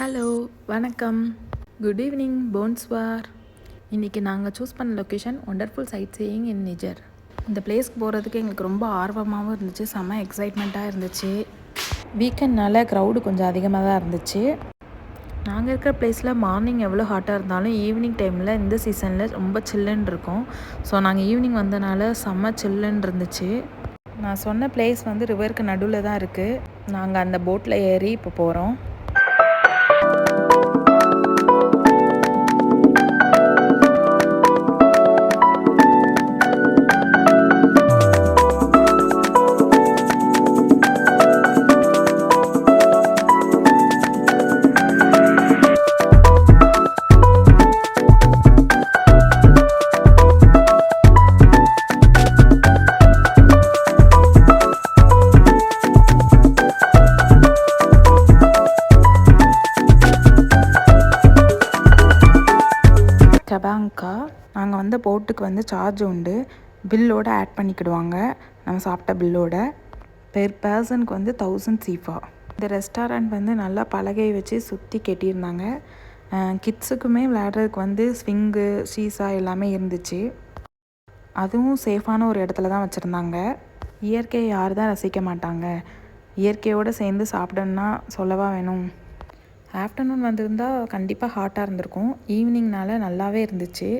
Hello வணக்கம். Good evening போன்ஸ்வார் இன்றைக்கி நாங்கள் சூஸ் பண்ண location wonderful sight seeing in Niger இந்த பிளேஸ்க்கு போகிறதுக்கு எங்களுக்கு ரொம்ப ஆர்வமாகவும் இருந்துச்சு செம்ம எக்ஸைட்மெண்ட்டாக இருந்துச்சு. வீக்கெண்ட்னால க்ரௌடு கொஞ்சம் அதிகமாக தான் இருந்துச்சு. நாங்கள் இருக்கிற பிளேஸில் மார்னிங் எவ்வளோ ஹாட்டாக இருந்தாலும் ஈவினிங் டைமில் இந்த சீசனில் ரொம்ப சில்லுன்னு இருக்கும். ஸோ நாங்கள் ஈவினிங் வந்தனால செம்ம சில்லுன்னு இருந்துச்சு. நான் சொன்ன பிளேஸ் வந்து ரிவருக்கு நடுவில் தான் இருக்குது நாங்கள் அந்த போட்டில் ஏறி இப்போ போகிறோம் கபாங்கா நாங்கள் வந்த போட்டுக்கு வந்து சார்ஜ் உண்டு. பில்லோடு ஆட் பண்ணிக்கிடுவாங்க. நம்ம சாப்பிட்ட பில்லோட. பெர் பர்சனுக்கு வந்து தௌசண்ட் சீஃபா. இந்த ரெஸ்டாரண்ட் வந்து நல்லா பலகை வச்சு சுற்றி கட்டியிருந்தாங்க. கிட்ஸுக்குமே விளையாடுறதுக்கு வந்து ஸ்விங்கு சீசா எல்லாமே இருந்துச்சு. அதுவும் சேஃபான ஒரு இடத்துல தான் வச்சுருந்தாங்க. இயற்கையை யார் தான் ரசிக்க மாட்டாங்க. இயற்கையோடு சேர்ந்து சாப்பிடணுன்னா சொல்லவா வேணும்? ஆஃப்டர்நூன் வந்திருந்தால் கண்டிப்பாக ஹாட்டாக இருந்திருக்கும். ஈவினிங்னால நல்லாவே இருந்துச்சு.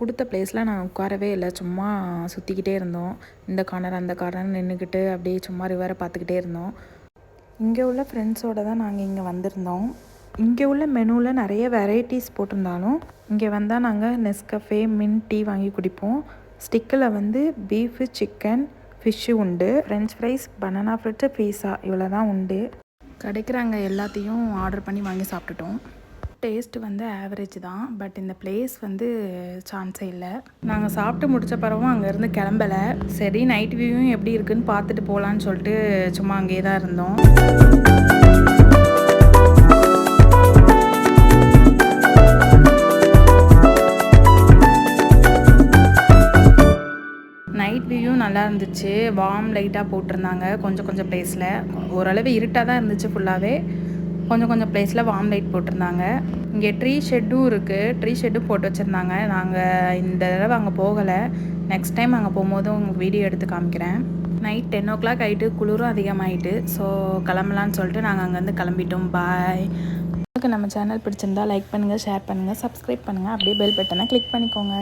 கொடுத்த பிளேஸில் நாங்கள் உட்காரவே இல்லை. சும்மா சுற்றிக்கிட்டே இருந்தோம். இந்த கார்னர் அந்த கார்னர் நின்றுக்கிட்டு அப்படியே சும்மா ரிவரை பார்த்துக்கிட்டே இருந்தோம். இங்கே உள்ள ஃப்ரெண்ட்ஸோடு தான் நாங்கள் இங்கே வந்திருந்தோம். இங்கே உள்ள மெனுவில் நிறைய வெரைட்டிஸ் போட்டிருந்தாலும் இங்கே வந்தால் நாங்கள் நெஸ்கஃபே மின் டீ வாங்கி குடிப்போம். ஸ்டிக்கில் வந்து பீஃபு சிக்கன் ஃபிஷ்ஷு உண்டு. French fries banana fritter pizza இவ்வளோ தான் உண்டு. கிடைக்கிறாங்க எல்லாத்தையும் ஆர்டர் பண்ணி வாங்கி சாப்பிட்டுட்டோம். டேஸ்ட் வந்து ஆவரேஜ் தான். பட் இந்த பிளேஸ் வந்து சான்ஸே இல்லை. நாங்கள் சாப்பிட்டு முடித்த பிறவும் அங்கேருந்து கிளம்பலை. சரி நைட் வியூவும் எப்படி இருக்குன்னு பார்த்துட்டு போகலான்னு சொல்லிட்டு சும்மா அங்கேயே தான் இருந்தோம். வியூவும் நல்லா இருந்துச்சு. வார்ம் லைட்டாக போட்டிருந்தாங்க. கொஞ்சம் கொஞ்சம் ப்ளேஸில் ஓரளவு இருட்டாக தான் இருந்துச்சு ஃபுல்லாகவே கொஞ்சம் கொஞ்சம் ப்ளேஸில் வார்ம் லைட் போட்டிருந்தாங்க. இங்கே ட்ரீ ஷெட்டும் இருக்குது ட்ரீ ஷெட்டும் போட்டு வச்சுருந்தாங்க. நாங்கள் இந்த தடவை அங்கே போகலை. நெக்ஸ்ட் டைம் அங்கே போகும்போது உங்களுக்கு வீடியோ எடுத்து காமிக்கிறேன். நைட் டென் ஓ கிளாக் ஆகிட்டு குளிரும் அதிகமாகிட்டு ஸோ கிளம்பலான்னு சொல்லிட்டு நாங்கள் அங்கேருந்து கிளம்பிட்டோம். பாய் உங்களுக்கு நம்ம சேனல் பிடிச்சிருந்தா லைக் பண்ணுங்கள் ஷேர் பண்ணுங்கள் சப்ஸ்கிரைப் பண்ணுங்கள் அப்படியே பெல் பட்டனை கிளிக் பண்ணிக்கோங்க.